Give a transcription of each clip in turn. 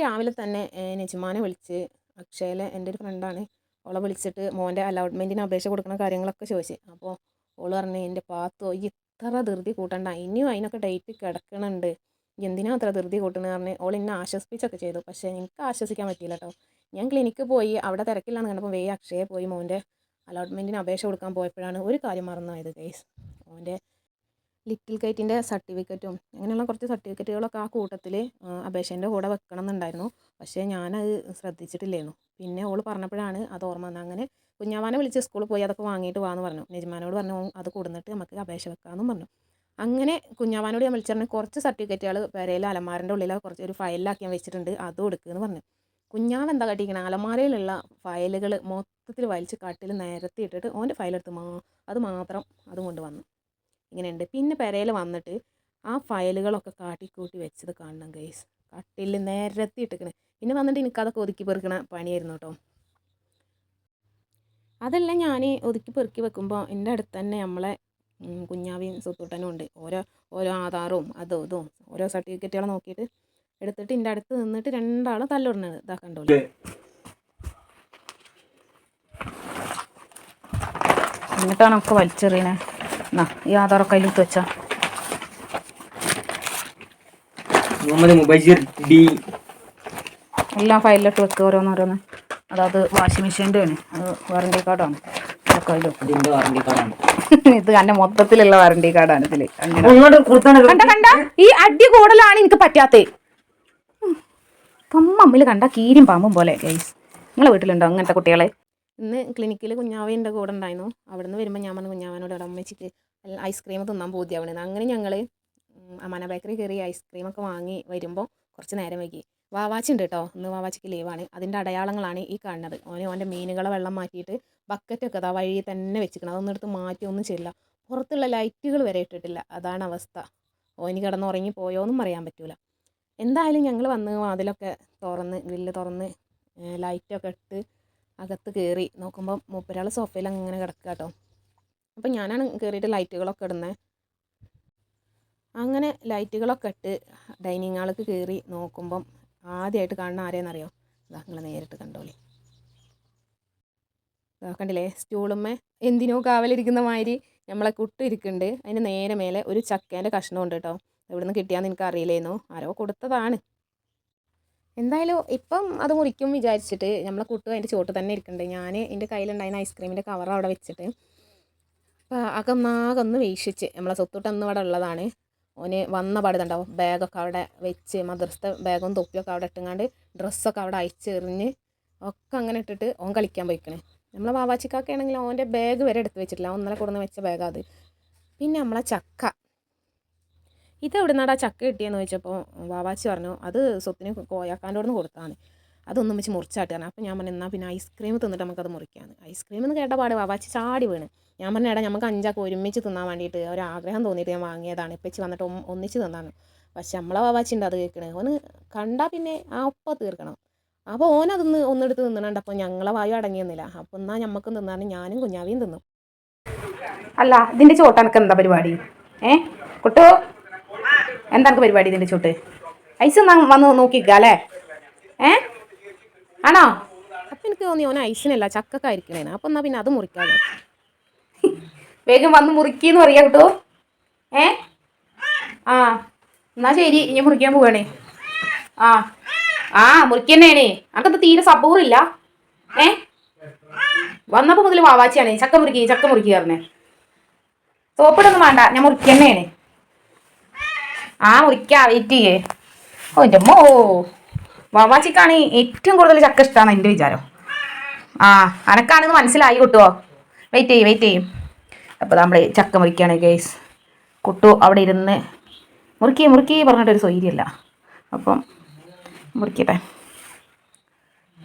രാവിലെ തന്നെ നജ്മാനെ വിളിച്ച് അക്ഷയയിലെ എന്റെ ഒരു ഫ്രണ്ടാണ് ഓളെ വിളിച്ചിട്ട് മോന്റെ അലോട്ട്മെന്റിന് അപേക്ഷ കൊടുക്കുന്ന കാര്യങ്ങളൊക്കെ ചോദിച്ചു. അപ്പോൾ ഓൾ പറഞ്ഞു എന്റെ പാത്തോ ഈ ഇത്ര ധൃതി കൂട്ടണ്ട ഇനിയും അതിനൊക്കെ ഡേറ്റ് കിടക്കണുണ്ട്. എന്തിനാ അത്ര ധൃതി കൂട്ടുന്നത് പറഞ്ഞ് ഓൾ എന്നെ ആശ്വസിപ്പിച്ചൊക്കെ ചെയ്തു. പക്ഷേ എനിക്ക് ആശ്വസിക്കാൻ പറ്റിയില്ല കേട്ടോ ഞാൻ ക്ലിനിക്ക് പോയി അവിടെ തിരക്കില്ലാന്ന് കണ്ടപ്പോൾ വേ അക്ഷയെ പോയി മോന്റെ അലോട്ട്മെന്റിന് അപേക്ഷ കൊടുക്കാൻ പോയപ്പോഴാണ് ഒരു കാര്യം മറന്നു പോയത് ഗൈസ് മോന്റെ ലിറ്റിൽ കൈറ്റിന്റെ സർട്ടിഫിക്കറ്റും അങ്ങനെയുള്ള കുറച്ച് സർട്ടിഫിക്കറ്റുകളൊക്കെ ആ കൂട്ടത്തിൽ അപേക്ഷേന്റെ കൂടെ വെക്കണം എന്നുണ്ടായിരുന്നു പക്ഷേ ഞാനത് ശ്രദ്ധിച്ചിട്ടില്ലായിരുന്നു പിന്നെ ഓൾ പറഞ്ഞപ്പോഴാണ് അത് ഓർമ്മ വന്നത്. അങ്ങനെ കുഞ്ഞാവാനെ വിളിച്ച് സ്കൂളിൽ പോയി അതൊക്കെ വാങ്ങിയിട്ട് വാന്ന് പറഞ്ഞു. നെജ്മാനോട് പറഞ്ഞു അത് കൊടുന്നിട്ട് നമുക്ക് അപേക്ഷ വെക്കാമെന്നും പറഞ്ഞു. അങ്ങനെ കുഞ്ഞാവാനോട് ഞാൻ വിളിച്ചിരുന്നു കുറച്ച് സർട്ടിഫിക്കറ്റുകൾ പെരയിൽ അലമാരന്റെ ഉള്ളിൽ കുറച്ച് ഒരു ഫയലിലാക്കി ഞാൻ വെച്ചിട്ടുണ്ട് അത് കൊടുക്കുമെന്ന് പറഞ്ഞു. കുഞ്ഞാവ് എന്താ കാട്ടിയിരിക്കണം അലമാരയിലുള്ള ഫയലുകൾ മൊത്തത്തിൽ വലിച്ച് കട്ടിൽ നിരത്തി ഇട്ടിട്ട് ഓന്റെ ഫയലെടുത്ത് മാ അത് മാത്രം അതും കൊണ്ട് വന്നു. ഇങ്ങനെയുണ്ട്. പിന്നെ പെരയിൽ വന്നിട്ട് ആ ഫയലുകളൊക്കെ കാട്ടിക്കൂട്ടി വെച്ചത് കാണണം ഗൈസ് കട്ടിൽ നിരത്തി ഇട്ടിക്കണ്. പിന്നെ വന്നിട്ട് എനിക്കതൊക്കെ ഒതുക്കി പെറുക്കണ പണിയായിരുന്നു കേട്ടോ അതെല്ലാം ഞാൻ ഒതുക്കി പെറുക്കി വെക്കുമ്പോൾ എന്റെ അടുത്ത് തന്നെ നമ്മളെ കുഞ്ഞാവിയും സുത്തൂട്ടനും ഉണ്ട്. ഓരോ ഓരോ ആധാറും അതോ ഇതും ഓരോ സർട്ടിഫിക്കറ്റുകൾ നോക്കിയിട്ട് എടുത്തിട്ട് എന്റെ അടുത്ത് നിന്നിട്ട് രണ്ടാളും തല്ലുടണത് ഇതാ കണ്ടോ എന്നിട്ടാണ് ഒക്കെ വലിച്ചെറിയണേ. എന്നാ ഈ ആധാറൊക്കെ വെച്ചാ. എല്ലാം ഫയലിലിട്ട് വെക്കുക ഓരോന്നോരോന്ന്. അതായത് വാഷിംഗ് മെഷീന്റെ ആണ്. അത് വാറണ്ടി കാർഡാണ് ഇത് എന്റെ മൊത്തത്തിലുള്ള വാറണ്ടി കാർഡാണ് ഇതിൽ. കണ്ട കണ്ട. ഈ അടി കൂടലാണ് എനിക്ക് പറ്റാത്തേ. കമ്മമ്മിൽ കണ്ട കീരിയും പാമ്പും പോലെ ഗൈസ് നിങ്ങളെ വീട്ടിലുണ്ടോ അങ്ങനത്തെ കുട്ടികളെ? ഇന്ന് ക്ലിനിക്കിൽ കുഞ്ഞാവേന്റെ കൂടെ ഉണ്ടായിരുന്നു. അവിടെ നിന്ന് വരുമ്പോൾ ഞാൻ പറഞ്ഞു കുഞ്ഞാവനോട് അവിടെ അമ്മച്ചിക്ക് ഐസ്ക്രീം തിന്നാൻ പൂതിയാവണെന്ന് അങ്ങനെ ഞങ്ങൾ അമാന ബേക്കറി കയറി ഐസ്ക്രീമൊക്കെ വാങ്ങി വരുമ്പോൾ കുറച്ച് നേരം വൈകി. വാവാച്ചി ഉണ്ട് കേട്ടോ ഇന്ന് വാവാച്ചിക്ക് ലീവാണ് അതിന്റെ അടയാളങ്ങളാണ് ഈ കാണുന്നത്. ഓന് ഓന്റെ മീനുകളെ വെള്ളം മാറ്റിയിട്ട് ബക്കറ്റൊക്കെ അതാ വഴി തന്നെ വെച്ചിരിക്കണം അതൊന്നും എടുത്ത് മാറ്റി ഒന്നും ചെയ്യില്ല പുറത്തുള്ള ലൈറ്റുകൾ വരെ ഇട്ടിട്ടില്ല. അതാണ് അവസ്ഥ. ഓന് കിടന്ന് ഉറങ്ങി പോയോന്നും പറയാൻ പറ്റൂല. എന്തായാലും ഞങ്ങൾ വന്ന് വാതിലൊക്കെ തുറന്ന് ഗ്രില്ല് തുറന്ന് ലൈറ്റൊക്കെ ഇട്ട് അകത്ത് കയറി നോക്കുമ്പോൾ മൂപ്പരാൾ സോഫയിൽ അങ്ങനെ കിടക്കുക കേട്ടോ അപ്പം ഞാനാണ് കയറിയിട്ട് ലൈറ്റുകളൊക്കെ ഇടുന്നത് അങ്ങനെ ലൈറ്റുകളൊക്കെ ഇട്ട് ഡൈനിങ് ഹാളിലേക്ക് കയറി നോക്കുമ്പം ആദ്യമായിട്ട് കാണുന്ന ആരെയെന്നറിയോ ഇതാ നിങ്ങൾ നേരിട്ട് കണ്ടോളി. കണ്ടില്ലേ? സ്റ്റൂളുമ്മേ എന്തിനോ കാവലിരിക്കുന്ന മാതിരി നമ്മളെ കുട്ടിരിക്കുന്നുണ്ട് അതിന് നേരെ മേലെ ഒരു ചക്കേന്റെ കഷ്ണമുണ്ട് കേട്ടോ എവിടെ നിന്ന് കിട്ടിയാന്ന് എനിക്ക് അറിയില്ലായിരുന്നു ആരോ കൊടുത്തതാണ്. എന്തായാലും ഇപ്പം അത് മുറിക്കും വിചാരിച്ചിട്ട് നമ്മളെ കുട്ടു അതിന്റെ ചോട്ട് തന്നെ ഇരിക്കുന്നുണ്ട് ഞാൻ എന്റെ കയ്യിലുണ്ടായിരുന്ന ഐസ്ക്രീമിന്റെ കവർ അവിടെ വെച്ചിട്ട് അപ്പോൾ അകന്നാകെ ഒന്ന് വീക്ഷിച്ച് നമ്മളെ സ്വത്തുട്ടന്ന് ഇവിടെ ഉള്ളതാണ്. ഓന് വന്ന പാടുന്നുണ്ടാവും ബാഗൊക്കെ അവിടെ വെച്ച് മദർസത്തെ ബാഗും തൊപ്പിയൊക്കെ അവിടെ ഇട്ടുങ്ങാണ്ട് ഡ്രസ്സൊക്കെ അവിടെ അയച്ചെറിഞ്ഞ് ഒക്കെ അങ്ങനെ ഇട്ടിട്ട് ഓൻ കളിക്കാൻ പോയിക്കണേ. നമ്മളെ വാവാച്ചിക്കാക്കാണെങ്കിൽ ഓന്റെ ബാഗ് വരെ എടുത്ത് വെച്ചിട്ടില്ല. ഒന്നര കൂടുന്ന വെച്ച ബാഗാ അത്. പിന്നെ നമ്മളെ ചക്ക. ഇത് എവിടെ നിന്നാടാ ചക്ക കിട്ടിയെന്ന് ചോദിച്ചപ്പോൾ വാവാച്ചി പറഞ്ഞു അത് സ്വത്തിന് കോയാക്കാന്റെ നിന്ന് കൊടുത്താണ് അതൊന്നും വെച്ച് മുറിച്ചാട്ടാണ് അപ്പോൾ ഞാൻ പറഞ്ഞു എന്നാൽ പിന്നെ ഐസ്ക്രീം തിന്നിട്ട് നമുക്കത് മുറിക്കാമെന്ന് ഐസ്ക്രീം എന്ന് കേട്ട പാട് വാവാച്ചി ചാടി വീണ്. ഞാൻ പറഞ്ഞു എടാ നമുക്ക് അഞ്ചാക്ക് ഒരുമിച്ച് തിന്നാൻ വേണ്ടിയിട്ട് ഒരു ആഗ്രഹം തോന്നിയിട്ട് ഞാൻ വാങ്ങിയതാണ്. ഇപ്പച്ചി വന്നിട്ട് ഒന്നിച്ച് തിന്നാണ് പക്ഷെ നമ്മളെ വാവാച്ചി ഉണ്ട് അത് കേൾക്കണേ ഓന് കണ്ടാൽ പിന്നെ ആ ഒപ്പം തീർക്കണം. അപ്പോൾ ഓനതൊന്ന് ഒന്നെടുത്ത് തിന്നണുണ്ട്. അപ്പോൾ ഞങ്ങളെ വായു അടങ്ങിയെന്നില്ല അപ്പോൾ എന്നാൽ ഞമ്മക്കും തിന്നാണ് ഞാനും കുഞ്ഞാവിയും തിന്നും. അല്ല ഇതിന്റെ ചോട്ടനക്ക് എന്താ പരിപാടി? ഏ? കുട്ടോ എന്താ എനിക്ക് പരിപാടി ഇതിന്റെ ചോട്ട്? ഐസ് എന്നാ വന്ന് നോക്കിക്ക അല്ലേ? ഏ? ആണോ? അപ്പം എനിക്ക് തോന്നി ഓന ഐസിനല്ല ചക്കക്കായിരിക്കണേന് അപ്പം എന്നാൽ പിന്നെ അത് മുറിക്കാതെ വേഗം വന്ന് മുറിക്കിന്ന് പറയാ കേട്ടോ. ഏ? ആ എന്നാ ശരി ഇനി മുറിക്കാൻ പോവാണേ. ആ ആ മുറിക്കന്നെയാണേ. അനക്കത് തീരെ സബൂറില്ല ഏ? വന്നപ്പോ മുതൽ വാവാച്ചിയാണ്. ചക്ക മുറിക്കേ ചക്ക മുറിക്കുക പറഞ്ഞേ. സോപ്പിടൊന്നും വേണ്ട ഞാൻ മുറിക്കന്നെയാണ്. ആ മുറിക്കാ വെയിറ്റ് ചെയ്യേ. ഓ എന്റെ അമ്മോ. വാവാച്ചിക്കാണ് ഏറ്റവും കൂടുതൽ ചക്ക ഇഷ്ടമാണ് എന്റെ വിചാരം. ആ അനക്കാണെന്ന് മനസ്സിലായി കിട്ടുമോ വെയിറ്റ് ചെയ്യും വെയിറ്റ് ചെയ്യും. അപ്പോൾ നമ്മൾ ചക്ക മുറിക്കുകയാണ് ഗേസ് കുട്ടു അവിടെ ഇരുന്ന് മുറുക്കി മുറുക്കി പറഞ്ഞിട്ടൊരു സ്വൈര്യല്ല. അപ്പം മുറിക്കട്ടെ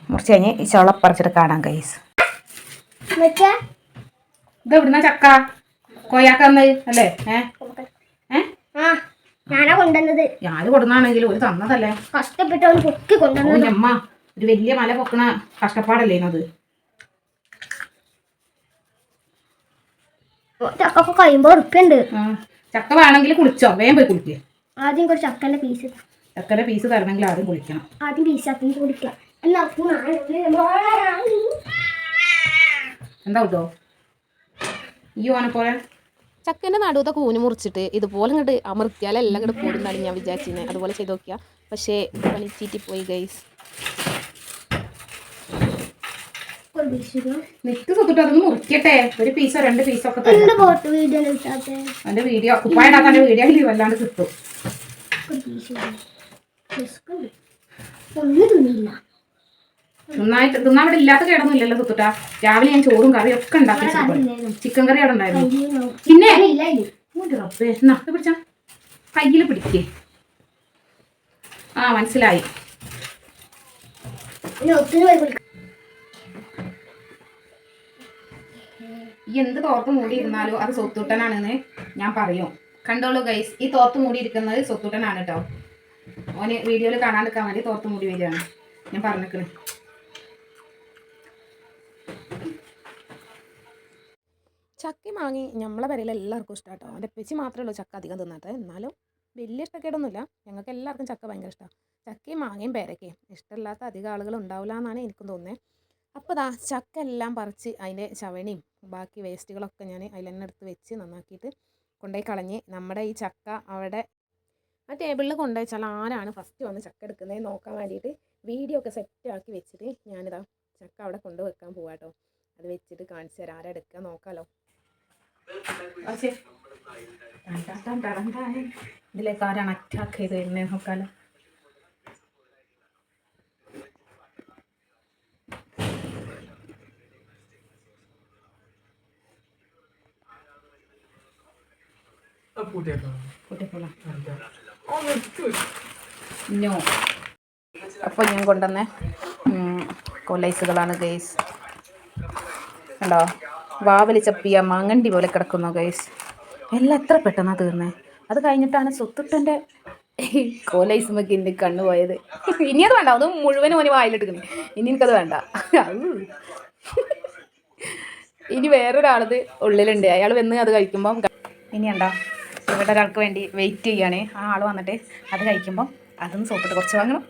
മുറിച്ച് കഴിഞ്ഞ് ഈ ചുളപ്പറിച്ചിട്ട് കാണാം ഗൈസ് ഇത് എവിടുന്ന ചക്ക? കൊയ്യാക്കന്ന് അല്ലേ? ഏ? ഏ? ആ. ഞാനാ കൊണ്ടുവന്നത്. ഞാൻ കൊടുന്നാണെങ്കിൽ ഒരു തന്നതല്ലേ? കഷ്ടപ്പെട്ട് പൊക്കി കൊണ്ടുവന്നത്. അമ്മ ഒരു വലിയ മല പൊക്കണ കഷ്ടപ്പാടല്ലേ അത് ചക്കൊക്കെ കഴിയുമ്പോ ഉറുപ്പുണ്ട് ചക്ക വേണമെങ്കിൽ കുളിച്ചോ? വേഗം പോയി കുളിക്കുക ആദ്യം കുറച്ച് ചക്കന്റെ പീസ് ചക്കന്റെ പീസ് തരണമെങ്കിൽ ആദ്യം കുളിക്കണം. ആദ്യം പീസാക്കി കുളിക്കാം. എന്നാ എന്താ കേട്ടോ ഈ ഓനെ പോലെ? ചക്കന്റെ നടുവത്തെ കൂന് മുറിച്ചിട്ട് ഇതുപോലെ ഇങ്ങോട്ട് അമർത്തിയാലെല്ലാം ഇങ്ങോട്ട് പോടുന്നാണ് ഞാൻ വിചാരിച്ചിരുന്നത് അതുപോലെ ചെയ്ത് നോക്കിയ. പക്ഷേ പണി പോയി ഗൈസ് അതൊന്ന് മുറിക്കട്ടെ. ഒരു പീസോ രണ്ട് പീസോ ഒക്കെ വീഡിയോ വീഡിയോ കുപ്പായിടാത്ത എന്റെ വീഡിയോ വല്ലാണ്ട് കിട്ടും. ഒരു പീസ് വിശക്കുണ്ട്. ഒന്നും തിന്നില്ല. നന്നായിട്ട് തിന്നാൻ ഇവിടെ ഇല്ലാത്ത കേടൊന്നും ഇല്ലല്ലോ സുത്തുട്ടാ രാവിലെ ഞാൻ ചോറും കറിയും ഒക്കെ ഉണ്ടാക്കി. ചിക്കൻ കറി അവിടെ ഉണ്ടായിരുന്നു. പിന്നെ? റബ്ബേ ഇത് പിടിച്ചാ. കയ്യിൽ പിടിക്കേ. ആ മനസ്സിലായി. എന്ത് തോർത്ത് മൂടിയിരുന്നാലും അത് സ്വത്തുട്ടനാണെന്ന് ഞാൻ പറയും. കണ്ടോളൂ ഗൈസ് ഈ തോർത്ത് മൂടിയിരിക്കുന്നത് സ്വത്തുട്ടനാണ് കേട്ടോ. ഓന് വീഡിയോയിൽ കാണാണ്ടിരിക്കാൻ വേണ്ടി തോർത്ത് മൂടി വരികയാണ്. ഞാൻ പറഞ്ഞിക്കണ് ചക്ക മാങ്ങി നമ്മളെ പേരിൽ എല്ലാവർക്കും ഇഷ്ടം കേട്ടോ എന്റെ പെച്ചി മാത്രമേ ഉള്ളൂ ചക്ക അധികം തിന്നാത്തത് എന്നാലും വലിയ ഇഷ്ടക്കേടൊന്നുമില്ല ഞങ്ങൾക്ക് എല്ലാവർക്കും ചക്ക ഭയങ്കര ഇഷ്ടമാണ് ചക്കയും മാങ്ങയും പേരക്കയും ഇഷ്ടമില്ലാത്ത അധികം ആളുകൾ ഉണ്ടാവില്ല എന്നാണ് എനിക്കും തോന്നുന്നത് അപ്പോൾ ദാ ചക്ക എല്ലാം പറിച്ച് അതിന്റെ ചവണിയും ബാക്കി വേസ്റ്റുകളൊക്കെ ഞാൻ അതിൽ തന്നെ എടുത്ത് വെച്ച് നന്നാക്കിയിട്ട് കൊണ്ടുപോയി കളഞ്ഞ് നമ്മുടെ ഈ ചക്ക അവിടെ ആ ടേബിളിൽ കൊണ്ടുപോയി വെച്ചാൽ ആരാണ് ഫസ്റ്റ് വന്ന് ചക്ക എടുക്കുന്നത് നോക്കാൻ വേണ്ടിയിട്ട് വീഡിയോ ഒക്കെ സെറ്റ് ആക്കി വെച്ചിട്ട് ഞാനിതാ ചക്ക അവിടെ കൊണ്ടുവെക്കാൻ പോവാട്ടോ. അത് വെച്ചിട്ട് കാണിച്ചു തരാം. ആരാ നോക്കാമല്ലോ ഇതിലേക്ക് ആരാണ് അറ്റാക്ക് ചെയ്ത് വരുന്നത് നോക്കാലോ. നോ അപ്പോൾ ഞാൻ കൊണ്ടുവന്ന. കൊലൈസുകളാണ് ഗൈസ് കണ്ടോ? വാവലി ചപ്പിയ മാങ്ങണ്ടി പോലെ കിടക്കുന്നു ഗൈസ് എല്ലാം എത്ര പെട്ടെന്നാണ് തീർന്നേ. അത് കഴിഞ്ഞിട്ടാണ് സ്വത്തുട്ടന്റെ കോലൈസ് മക്കി എന്റെ കണ്ണു പോയത്. ഇനി അത് വേണ്ട അത് മുഴുവനും ഓന് വായിലെടുക്കുന്നു ഇനി എനിക്കത് വേണ്ട. ഇനി വേറൊരാളത് ഉള്ളിലുണ്ട്. അയാൾ വന്ന് അത് കഴിക്കുമ്പം ഇനി ഉണ്ടോ ഇവിടെ ഒരാൾക്ക് വേണ്ടി വെയിറ്റ് ചെയ്യുകയാണ് ആ ആൾ വന്നിട്ട് അത് കഴിക്കുമ്പോൾ അതൊന്ന് സോപ്പിട്ട് കുറച്ച് വാങ്ങണം.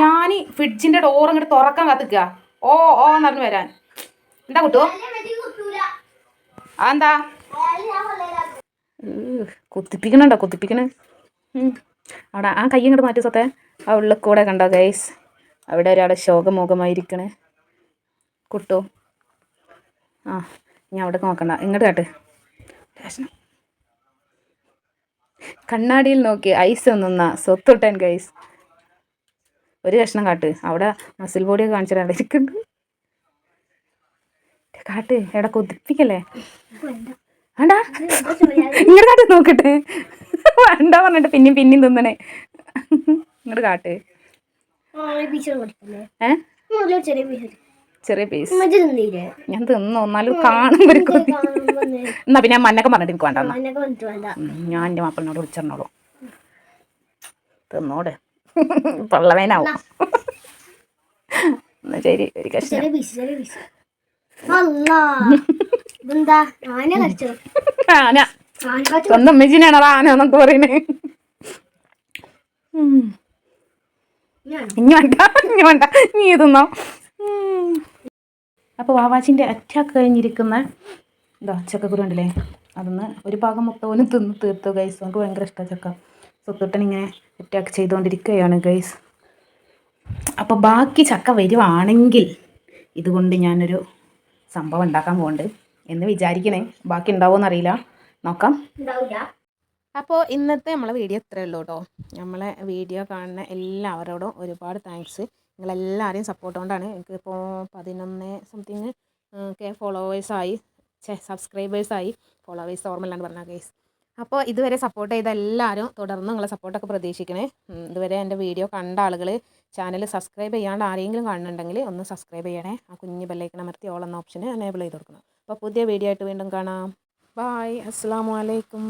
ഞാൻ ഫ്രിഡ്ജിന്റെ ഡോർ അങ്ങോട്ട് തുറക്കാൻ കത്തിക്കുക ഓ ഓ എന്ന് പറഞ്ഞ് വരാൻ. എന്താ കുട്ടോ? അതെന്താ? കുത്തിപ്പിക്കണുണ്ടോ കുത്തിപ്പിക്കണ്. അവിടെ ആ കൈ ഇങ്ങോട്ട് മാറ്റി സത്തേ. ആ ഉള്ളിൽ കൂടെ കണ്ടോ ഗൈസ് അവിടെ ഒരാൾ ശോകമുഖമായിരിക്കണേ കുട്ടോ. ആ ഞാൻ അവിടെ നോക്കണ്ട. ഇങ്ങോട്ട് കാട്ട്. കണ്ണാടിയിൽ നോക്കി ഐസ് ഒന്നുന്ന സ്വത്തൊട്ടൻ ഗൈസ് ഒരു കഷ്ണം കാട്ട്. അവിടെ മസിൽ ബോഡിയൊക്കെ കാണിച്ചിട്ടുണ്ടായിരിക്കുന്നു ഇരിക്കുന്നുണ്ട് കാട്ട് എടാ കൊതിപ്പിക്കല്ലേ? വേണ്ട. ഇങ്ങോട്ട് കാട്ട് നോക്കട്ടെ. വേണ്ട പറഞ്ഞിട്ട് പിന്നെയും പിന്നെയും തിന്നണേ. ഇങ്ങോട്ട് കാട്ട്. ചെറിയ പീസ് ഞാൻ തിന്നു? എന്നാലും കാണുമ്പോൾ ഒരു കൊതി. എന്നാ പിന്നെ ഞാൻ മണ്ണൊക്കെ പറഞ്ഞിട്ട് എനിക്ക് വേണ്ട ഞാൻ എന്റെ മാപ്പിളിനോട് വിളിച്ചറിഞ്ഞോളൂ. തിന്നോട്. പള്ളവേനാവും. എന്നാ. ശരി ഒരു കഷ്ണം. ആന വാവാച്ചിന്റെ ആന. ആന കടിച്ചു? സ്വന്തം അമ്മച്ചിനാണ് ആന എന്നൊക്കെ പറയണേ ഉം. ഞാനോ ഇനി വേണ്ട ഇനി വേണ്ട. നീ തിന്നോ. അപ്പോൾ വാവാച്ചിന്റെ അറ്റാക്ക് കഴിഞ്ഞിരിക്കുന്ന എന്താ ചക്കക്കുരു ഉണ്ടല്ലേ അതൊന്ന് ഒരു ഭാഗം മൊത്തം ഒന്ന് തിന്ന് തീർത്തു ഗൈസ് നമുക്ക് ഭയങ്കര ഇഷ്ടമാണ് ചക്ക. സ്വത്തുട്ടൻ ഇങ്ങനെ അറ്റാക്ക് ചെയ്തുകൊണ്ടിരിക്കുകയാണ് ഗൈസ് അപ്പോൾ ബാക്കി ചക്ക വരുവാണെങ്കിൽ ഇതുകൊണ്ട് ഞാനൊരു സംഭവം ഉണ്ടാക്കാൻ പോകുന്നുണ്ട് എന്ന് വിചാരിക്കണേ. ബാക്കി ഉണ്ടാവുമോ അറിയില്ല നോക്കാം. അപ്പോൾ ഇന്നത്തെ നമ്മളെ വീഡിയോ ഇത്രയേ ഉള്ളൂ കേട്ടോ. നമ്മളെ വീഡിയോ കാണുന്ന എല്ലാവരോടും ഒരുപാട് താങ്ക്സ് നിങ്ങളെല്ലാവരെയും സപ്പോർട്ട് കൊണ്ടാണ് എനിക്ക് എനിക്കിപ്പോൾ പതിനൊന്ന് സംതിങ് കെ ഫോളോവേഴ്സായി സബ്സ്ക്രൈബേഴ്സായി ഫോളോവേഴ്സ് ഓർമ്മയില്ലാണ്ട് പറഞ്ഞ കേസ് അപ്പോൾ ഇതുവരെ സപ്പോർട്ട് ചെയ്ത എല്ലാവരും തുടർന്ന് നിങ്ങളെ സപ്പോർട്ടൊക്കെ പ്രതീക്ഷിക്കണേ. ഇതുവരെ എന്റെ വീഡിയോ കണ്ട ആളുകൾ ചാനൽ സബ്സ്ക്രൈബ് ചെയ്യാണ്ട് ആരെങ്കിലും കാണുന്നുണ്ടെങ്കിൽ ഒന്ന് സബ്സ്ക്രൈബ് ചെയ്യണേ. ആ കുഞ്ഞ് ബെല്ലൈക്കൺ അമർത്തി ഓൾ എന്ന ഓപ്ഷന് എനേബിൾ ചെയ്ത് കൊടുക്കണം. അപ്പോൾ പുതിയ വീഡിയോ ആയിട്ട് വീണ്ടും കാണാം. ബായ് അസ്സാം വലൈക്കും